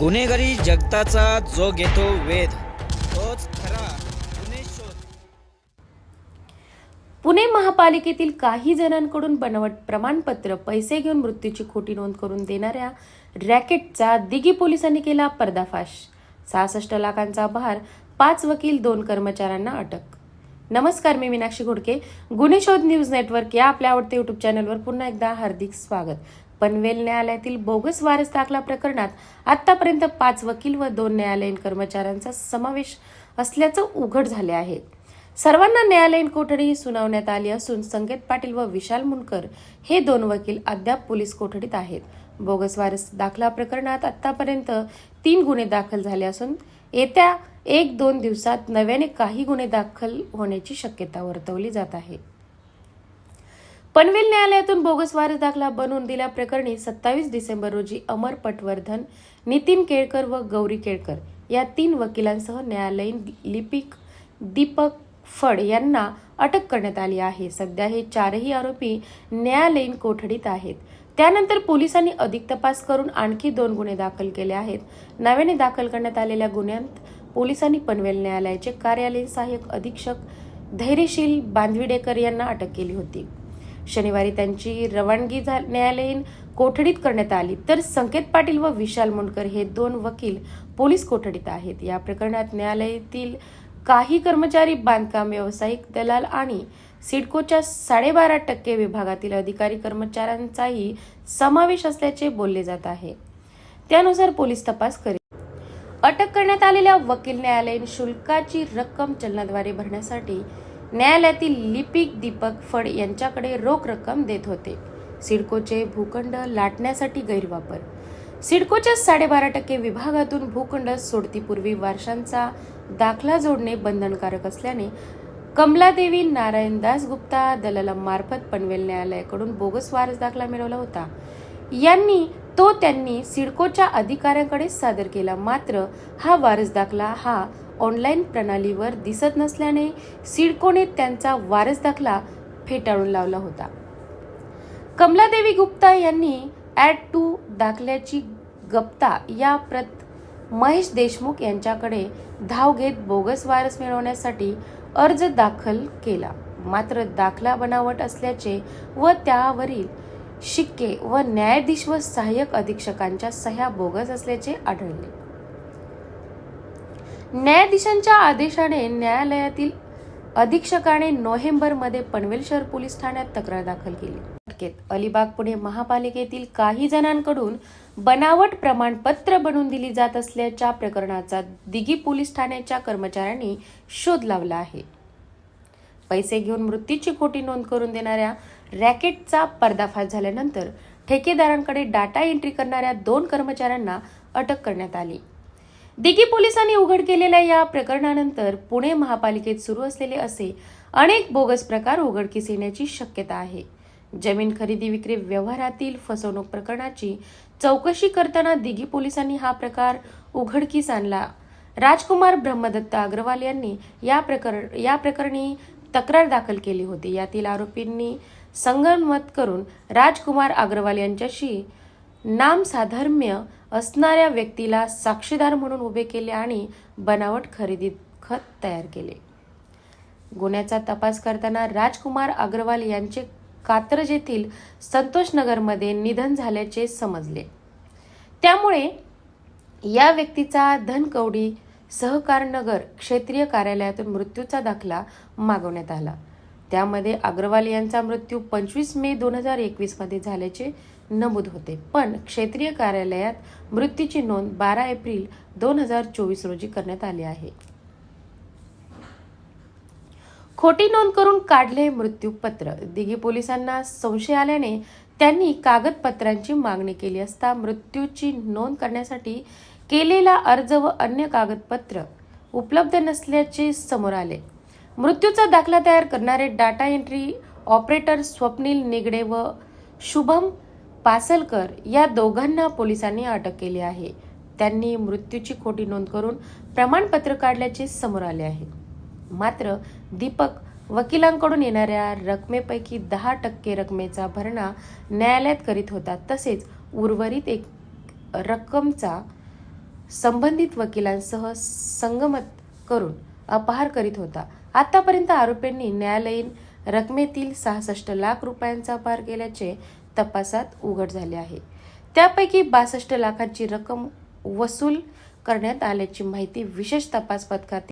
गुन्हेगारी जगताचा जो घेतो वेध तोच खरा गुन्हे शोध. पुणे महापालिकेतील काही जणांकडून बनवट प्रमाणपत्र पैसे घेऊन मृत्यूची खोटी नोंद करून देणाऱ्या रॅकेटचा दिघी पोलिसांनी केला पर्दाफाश. सहासष्ट लाखांचा भार पाच वकील दोन कर्मचाऱ्यांना अटक. नमस्कार मी मीनाक्षी घोडके. गुन्हे शोध न्यूज नेटवर्क या आपल्या आवडते युट्यूब चॅनलवर पुन्हा एकदा हार्दिक स्वागत. पनवेल न्यायालयातील बोगस वारस दाखला प्रकरणात आतापर्यंत पाच वकील व दोन न्यायालयीन कर्मचाऱ्यांचा समावेश असल्याचं उघड झाले आहे. सर्वांना न्यायालयीन कोठडी सुनावण्यात आली असून संकेत पाटील व विशाल मुनकर हे दोन वकील अद्याप पोलीस कोठडीत आहेत. बोगस वारस दाखला प्रकरणात आतापर्यंत तीन गुन्हे दाखल झाले असून येत्या एक दोन दिवसात नव्याने काही गुन्हे दाखल होण्याची शक्यता वर्तवली जात आहे. पनवेल न्यायालयातून बोगस वारस दाखला बनवून दिल्याप्रकरणी सत्तावीस डिसेंबर रोजी अमर पटवर्धन नितीन केळकर व गौरी केळकर या तीन वकिलांसह न्यायालयीन लिपिक दीपक फड यांना अटक करण्यात आली आहे. सध्या हे चारही आरोपी न्यायालयीन कोठडीत आहेत. त्यानंतर पोलिसांनी अधिक तपास करून आणखी दोन गुन्हे दाखल केले आहेत. नव्याने दाखल करण्यात आलेल्या गुन्ह्यात पोलिसांनी पनवेल न्यायालयाचे कार्यालयीन सहाय्यक अधीक्षक धैर्यशील बांधविडेकर यांना अटक केली होती. शनिवारी त्यांची रवानगी झा- न्यायालयीन कोठडीत करण्यात आली. तर संकेत पाटील व विशाल मुंडकर हे दोन वकील पोलीस कोठडीत आहेत. या प्रकरणात न्यायालयातील काही कर्मचारी बांधकाम व्यावसायिक दलाल आणि सिडकोच्या साडेबारा टक्के विभागातील अधिकारी कर्मचाऱ्यांचाही समावेश असल्याचे बोलले जात आहे. त्यानुसार पोलीस तपास करीत अटक करण्यात आलेल्या वकील न्यायालयीन शुल्काची रक्कम चलनाद्वारे भरण्यासाठी न्यायालयातील लिपिक दीपक फड यांच्याकडे रोख रक्कम देत होते. सिडकोचे भूखंड लाटण्यासाठी गैरवापर. सिडकोच्या साडेबारा टक्के विभागातून भूखंड सोडतीपूर्वी वारशांचा दाखला जोडणे बंधनकारक असल्याने कमलादेवी नारायणदास गुप्ता दलालामार्फत पनवेल न्यायालयाकडून बोगस वारस दाखला मिळवला होता. यांनी तो त्यांनी सिडकोच्या अधिकाऱ्यांकडे सादर केला. मात्र हा वारस दाखला हा ऑनलाईन प्रणालीवर दिसत नसल्याने सिडकोने त्यांचा वारस दाखला फेटाळून लावला होता. कमलादेवी गुप्ता यांनी ॲड टू दाखल्याची गप्ता या प्रत महेश देशमुख यांच्याकडे धाव घेत बोगस वारस मिळवण्यासाठी अर्ज दाखल केला. मात्र दाखला बनावट असल्याचे व त्यावरील शिक्के व न्यायाधीश व सहाय्यक अधीक्षकांच्या सह्या बोगस असल्याचे आढळले. न्यायाधीशांच्या आदेशाने न्यायालयातील अधीक्षकाने नोव्हेंबरमध्ये पनवेल शहर पोलीस ठाण्यात तक्रार दाखल केली. अटकेत अलिबाग पुणे महापालिकेतील काही जणांकडून बनावट प्रमाणपत्र बनवून दिली जात असल्याच्या प्रकरणाचा दिघी पोलीस ठाण्याच्या कर्मचाऱ्यांनी शोध लावला आहे. पैसे घेऊन मृत्यूची खोटी नोंद करून देणाऱ्या रॅकेटचा पर्दाफाश झाल्यानंतर ठेकेदारांकडे डाटा एंट्री करणाऱ्या दोन कर्मचाऱ्यांना अटक करण्यात आली. दिघी पोलिसांनी उघड केलेल्या या प्रकरणानंतर पुणे महापालिकेत सुरू असलेले असे अनेक बोगस प्रकार उघडकीस येण्याची शक्यता आहे. जमीन खरेदी विक्री व्यवहारातील फसवणूक प्रकरणाची चौकशी करताना दिघी पोलिसांनी हा प्रकार उघडकीस आणला. राजकुमार ब्रह्मदत्त अग्रवाल यांनी या प्रकरण या प्रकरणी तक्रार दाखल केली होती. यातील आरोपींनी संगनमत करून राजकुमार अग्रवाल यांच्याशी नामसाधर्म्य असणाऱ्या व्यक्तीला साक्षीदार म्हणून उभे केले आणि बनावट खरेदी खत तयार केले. गुन्ह्याचा तपास करताना राजकुमार अग्रवाल यांचे कात्रज येथील संतोषनगरमध्ये निधन झाल्याचे समजले. त्यामुळे या व्यक्तीचा धनकवडी सहकारनगर क्षेत्रीय कार्यालयातून मृत्यूचा दाखला मागवण्यात आला. त्यामध्ये अग्रवाल यांचा मृत्यू पंचवीस मे दोन हजार एकवीसमध्ये झाल्याचे नमूद होते. पण क्षेत्रीय कार्यालयात मृत्यूची नोंद बारा एप्रिल दोन हजार चोवीस रोजी करण्यात आली आहे. खोटी नोंद करून काढले मृत्यूपत्र. दिघी पोलिसांना संशय आल्याने त्यांनी कागदपत्रांची मागणी केली असता मृत्यूची नोंद करण्यासाठी केलेला अर्ज व अन्य कागदपत्र उपलब्ध नसल्याचे समोर आले. मृत्यूचा दाखला तयार करणारे data entry operator Swapnil Nigade व शुभम पासलकर या दोघांना पोलिसांनी अटक केली आहे. त्यांनी मृत्यूची खोटी नोंद करून प्रमाणपत्र काढल्याचे समोर आले आहे. मात्र दीपक वकिलांकडून येणाऱ्या रकमेपैकी दहा टक्के रकमेचा भरणा न्यायालयात करीत होता. तसेच उर्वरित एक रक्कमचा संबंधित वकिलांसह संगमत करून अपहार करीत होता. आतापर्यंत आरोपींनी न्यायालयीन रकमेतील सहासष्ट लाख रुपयांचा अपहार केल्याचे तपासात उघड झाले आहे. त्यापैकी बासष्ट लाखांची रक्कम वसूल करण्यात आल्याची माहिती विशेष तपास पथकात